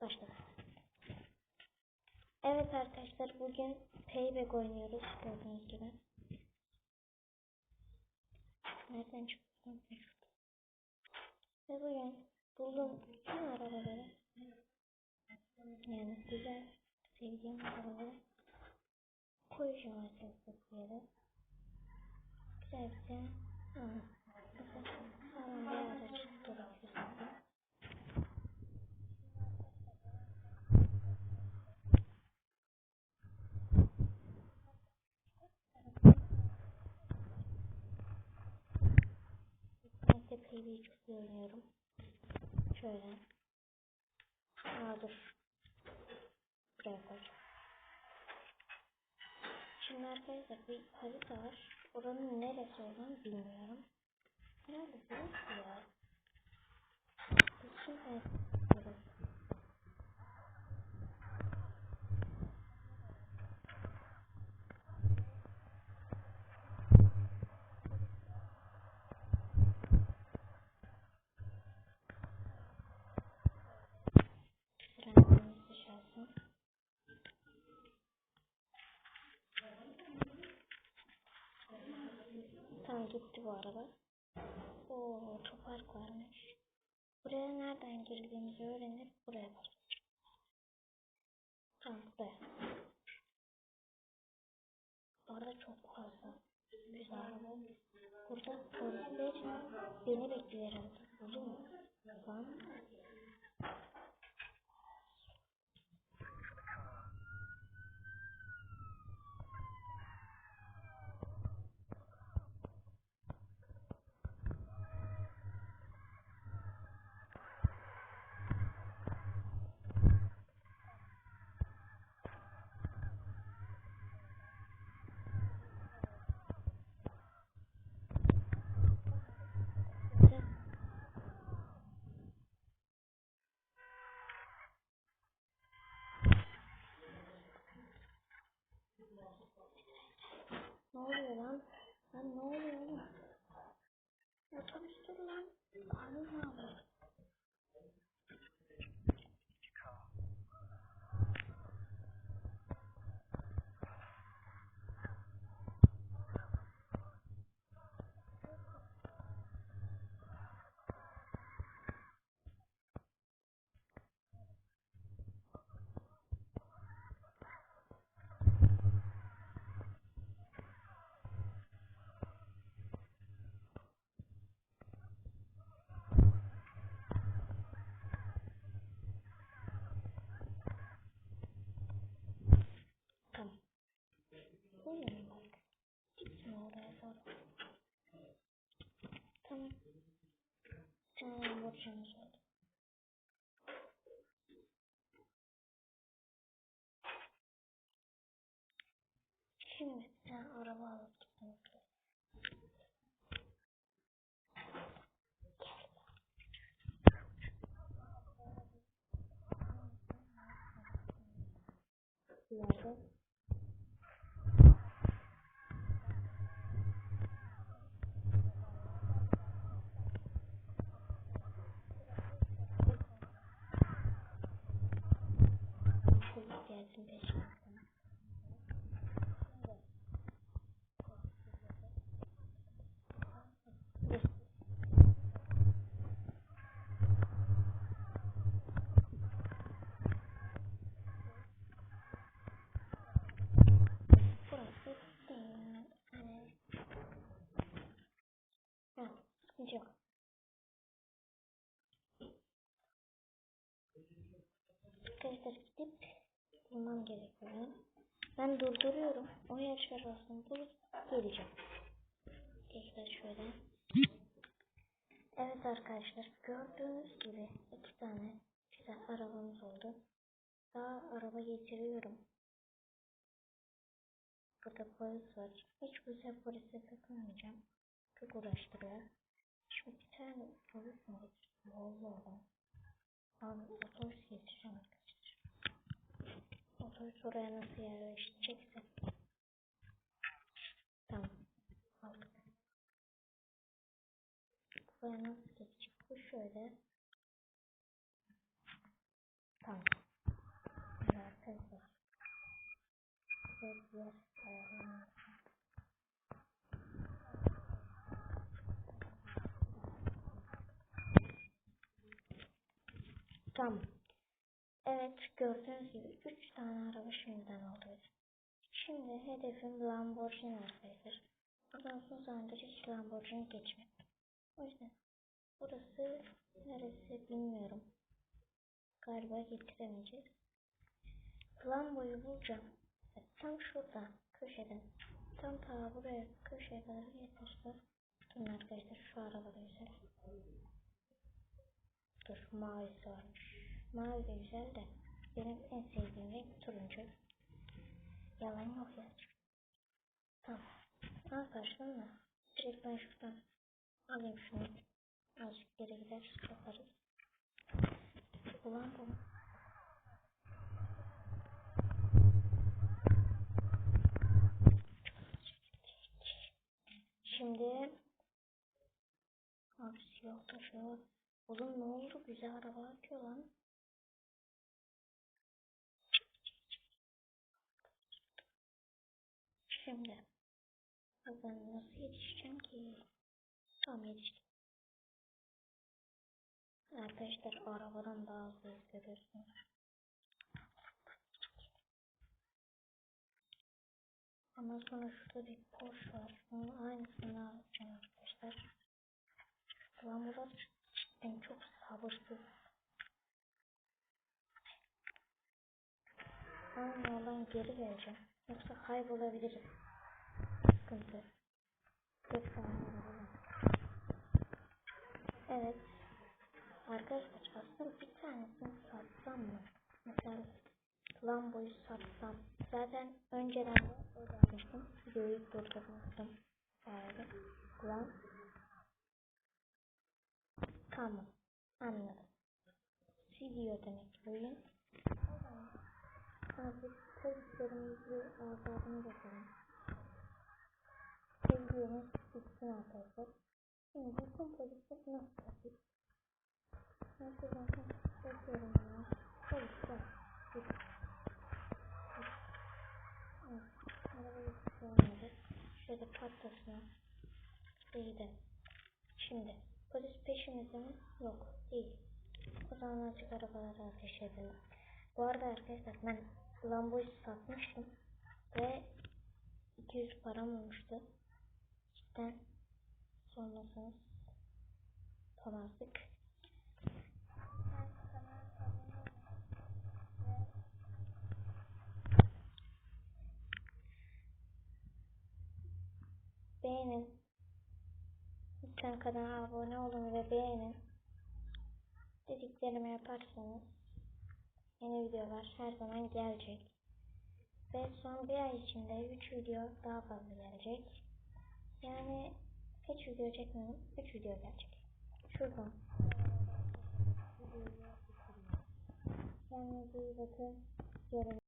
Başladı. Evet arkadaşlar bugün Payback oynuyoruz gördüğünüz gibi. Nereden çıktı? Ve bugün buldum bütün arabaları. Yani güzel sevdiğim arabaları koyacağım arkadaşlar bir yere. Güzel bir tane. Aa, mesela sağlam bir araç gerekiyor zaten. PB'yi çok oynuyorum. Şöyle. Aa dur. Buraya koyacağım. Şimdi arkadaşlar bir harita var. Oranın neresi olduğunu bilmiyorum. Nerede burası ya? Şimdi Tamam gitti bu araba. Oo otopark varmış. Buraya nereden girdiğimizi öğrenip buraya basacağız. Tamam buraya. Orada çok fazla güzel. Burada polisler beni bekliyor herhalde. Olur mu? Lan. 毛利兰来毛 Buyurun bak. Şimdi sen araba alıp gitmek? Polis Şimdi eşim sana. sıkıntı yok. Arkadaşlar gidip bulmam gerekiyor. Ben durduruyorum. O yarış arabasını bulup geleceğim. Arkadaşlar şöyle. Evet arkadaşlar gördüğünüz gibi iki tane güzel arabamız oldu. Daha araba getiriyorum. Burada polis var. Hiç sefer polise takılmayacağım. Çok uğraştırıyor. Şimdi bir tane polis mi getirdim? Vallahi. Abi otobüs getireceğim. Otobüs oraya nasıl yerleşecekse. Tamam. Aldık. Buraya nasıl geçecek? Bu şöyle. Tamam. Arkadaşlar. Sözler ayarlanıyor. Tamam. Evet gördüğünüz gibi 3 tane araba şimdiden oldu. Şimdi hedefim Lamborghini arkadaşlar. Buradan son zamandır hiç Lamborghini geçmedi. O yüzden burası neresi bilmiyorum. Galiba getiremeyeceğiz. Lambo'yu bulacağım. Ve Tam şurada köşeden tam ta buraya köşeye kadar getirse Durun arkadaşlar şu araba güzel. Dur mavisi varmış. Mavi de güzel de benim en sevdiğim renk turuncu. Yalan yok ya. Tamam. Arkadaşlar mı? Direkt ben şuradan alayım şunu. Azıcık geri gider yaparız. Ulan bu. Şimdi Abi siyah taşı. Oğlum ne oldu? Güzel araba atıyor lan. Şimdi ben nasıl yetişeceğim ki? Tamam yetiştim. Arkadaşlar arabadan daha hızlı görüyorsunuz. Ondan sonra şurada bir Porsche var. Bunun aynısını alacağım arkadaşlar. Murat ben çok sabırsız. Aynı olan geri geleceğim. Yoksa kaybolabilirim. Sıkıntı. Evet. Arkadaşlar aslında bir tanesini satsam mı? Mesela Lambo'yu satsam. Zaten önceden yapmıştım. Videoyu durdurmuştum. Sayede. Lan. Tamam. Anladım. Video demek oyun. Artık polislerimizi azadını bakalım. Videomuz bitsin arkadaşlar. Şimdi bütün polisler nasıl yapıyor? Ben şuradan bakıyorum ya. Polisler. Git. Evet. Arabayı kullanmadı. Şöyle patlasın. Ve gidelim. Şimdi polis peşimizde mi? Yok. Değil. O zaman azıcık arabalara ateş edelim. Bu arada arkadaşlar ben Lambo'yu satmıştım. Ve 200 param olmuştu. Cidden sormasanız tamamlık. Beğenin. Lütfen kanala abone olun ve beğenin. Dediklerimi yaparsanız yeni videolar her zaman gelecek. Ve son bir ay içinde 3 video daha fazla gelecek. Yani kaç video çekmedim? 3 video gelecek. Şuradan. Kendinize iyi bakın. Yarın